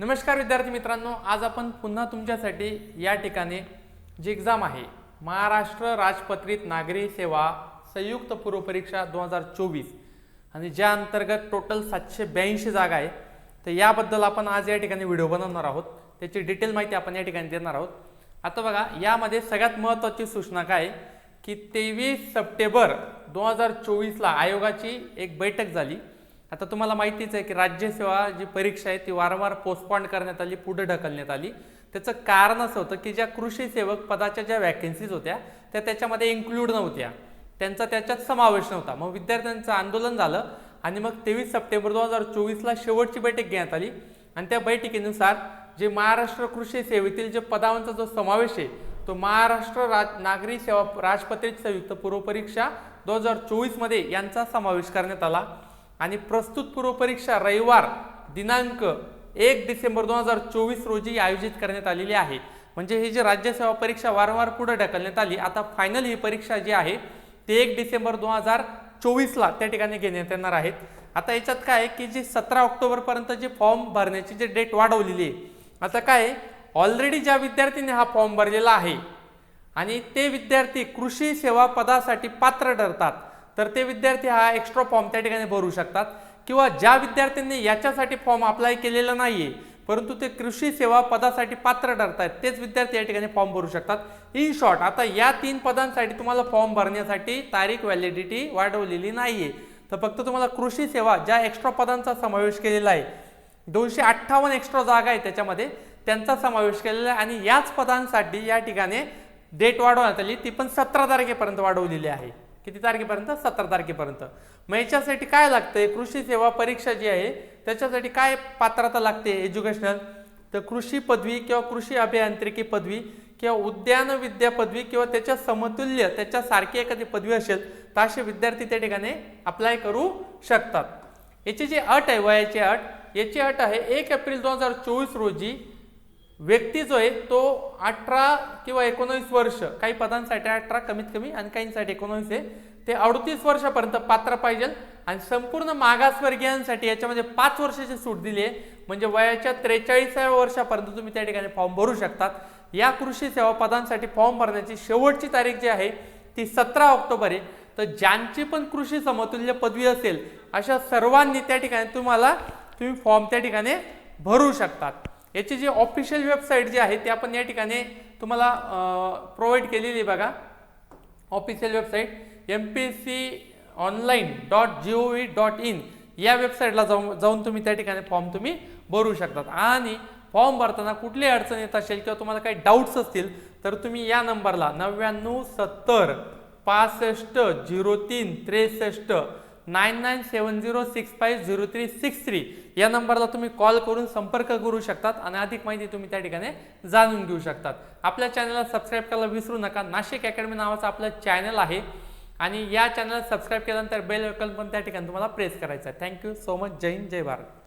नमस्कार विद्यार्थी मित्रांनो आज आपण पुन्हा तुमच्यासाठी या ठिकाणी जी एक्झाम आहे महाराष्ट्र राजपत्रित नागरी सेवा संयुक्त पूर्वपरीक्षा दोन हजार चोवीस आणि ज्या अंतर्गत टोटल सातशे ब्याऐंशी जागा आहे तर याबद्दल आपण आज या ठिकाणी व्हिडिओ बनवणार आहोत. त्याची डिटेल माहिती आपण या ठिकाणी देणार आहोत. आता बघा यामध्ये सगळ्यात महत्त्वाची सूचना काय आहे? की तेवीस सप्टेंबर दोन हजार चोवीसला आयोगाची एक बैठक झाली. आता तुम्हाला माहितीच आहे की राज्यसेवा जी परीक्षा आहे ती वारंवार पोस्टपॉन्ड करण्यात आली पुढे ढकलण्यात आली. त्याचं कारण असं होतं की ज्या कृषी सेवक पदाच्या ज्या वॅकन्सीज होत्या त्या त्याच्यामध्ये इन्क्लूड नव्हत्या. त्यांचा त्याच्यात समावेश नव्हता. मग विद्यार्थ्यांचं आंदोलन झालं आणि मग तेवीस सप्टेंबर दोन हजार चोवीसला शेवटची बैठक घेण्यात आली. आणि त्या बैठकीनुसार जे महाराष्ट्र कृषी सेवेतील जे पदांचा जो समावेश आहे तो महाराष्ट्र राज नागरी सेवा राजपत्रित संयुक्त पूर्वपरीक्षा दोन हजार चोवीसमध्ये यांचा समावेश करण्यात आला. आणि प्रस्तुत पूर्वपरीक्षा रविवार दिनांक एक डिसेंबर दोन हजार चोवीस रोजी आयोजित करण्यात आलेली आहे. म्हणजे ही जी राज्यसेवा परीक्षा वारंवार पुढे ढकलण्यात आली आता फायनल ही परीक्षा जी आहे ती एक डिसेंबर दोन हजार चोवीसला त्या ठिकाणी घेण्यात येणार आहेत आता याच्यात काय की जी सतरा ऑक्टोबरपर्यंत जी फॉर्म भरण्याची जी डेट वाढवलेली आहे आता काय ऑलरेडी ज्या विद्यार्थ्यांनी हा फॉर्म भरलेला आहे आणि ते विद्यार्थी कृषी सेवा पदासाठी पात्र ठरतात तर ते विद्यार्थी हा एक्स्ट्रा फॉर्म त्या ठिकाणी भरू शकतात. किंवा ज्या विद्यार्थ्यांनी याच्यासाठी फॉर्म अप्लाय केलेला आहे परंतु ते कृषी सेवा पदासाठी पात्र ठरतात तेच विद्यार्थी या ठिकाणी फॉर्म भरू शकतात. इन शॉर्ट आता या तीन पदांसाठी तुम्हाला फॉर्म भरण्यासाठी तारीख व्हॅलिडिटी वाढवलेली नाहीये. तर फक्त तुम्हाला कृषी सेवा ज्या एक्स्ट्रा पदांचा समावेश केलेला आहे दोनशे अठ्ठावन्न एक्स्ट्रा जागा आहे त्याच्यामध्ये त्यांचा समावेश केलेला आहे आणि याच पदांसाठी या ठिकाणी डेट वाढवण्यात आली ती पण सतरा तारखेपर्यंत वाढवलेली आहे. किती तारखेपर्यंत? सतरा तारखेपर्यंत. मग याच्यासाठी काय लागतंय? कृषी सेवा परीक्षा जी आहे त्याच्यासाठी काय पात्रता लागते एज्युकेशनल तर कृषी पदवी किंवा कृषी अभियांत्रिकी पदवी किंवा उद्यान विद्या पदवी किंवा त्याच्या समतुल्य त्याच्यासारखी एखादी पदवी असेल तर असे विद्यार्थी त्या ठिकाणी अप्लाय करू शकतात. याची जी अट आहे वयाची अट याची अट आहे एक एप्रिल दोन हजार चोवीस रोजी व्यक्ती जो आहे तो अठरा किंवा एकोणवीस वर्ष काही पदांसाठी अठरा कमीत कमी आणि काहींसाठी एकोणीस आहे ते अडतीस वर्षापर्यंत पात्र पाहिजे. आणि संपूर्ण मागासवर्गीयांसाठी याच्यामध्ये पाच वर्षाची सूट दिली आहे. म्हणजे वयाच्या त्रेचाळीसाव्या वर्षापर्यंत तुम्ही त्या ठिकाणी फॉर्म भरू शकतात. या कृषी सेवा पदांसाठी फॉर्म भरण्याची शेवटची तारीख जी आहे ती सतरा ऑक्टोबर आहे. तर ज्यांची पण कृषी समतुल्य पदवी असेल अशा सर्वांनी त्या ठिकाणी तुम्हाला तुम्ही फॉर्म त्या ठिकाणी भरू शकतात. याची जी ऑफिशियल वेबसाईट जी आहे ती आपण या ठिकाणी तुम्हाला प्रोव्हाइड केलेली आहे बघा. Official website M P S C online dot G O V dot in या वेबसाईटला जाऊन जाऊन तुम्ही त्या ठिकाणी फॉर्म तुम्ही भरू शकतात. आणि फॉर्म भरताना कुठली अडचण येत असेल किंवा तुम्हाला काही डाऊट्स असतील तर तुम्ही या नंबरला नव्याण्णव सत्तर पासष्ट झिरो तीन त्रेसष्ट nine nine seven zero six five zero three six three या नंबरला तुम्ही कॉल करून संपर्क करू शकतात आणि अधिक माहिती तुम्ही त्या ठिकाणी जाणून घेऊ शकतात आपल्या चॅनलला सबस्क्राईब करायला विसरू नका नाशिक अकॅडमी नावाचं आपलं चॅनल आहे आणि या चॅनलला सबस्क्राईब केल्यानंतर बेल आयकॉन पण त्या ठिकाणी तुम्हाला प्रेस करायचं आहे thank you so much Jai Hind Jai Bharat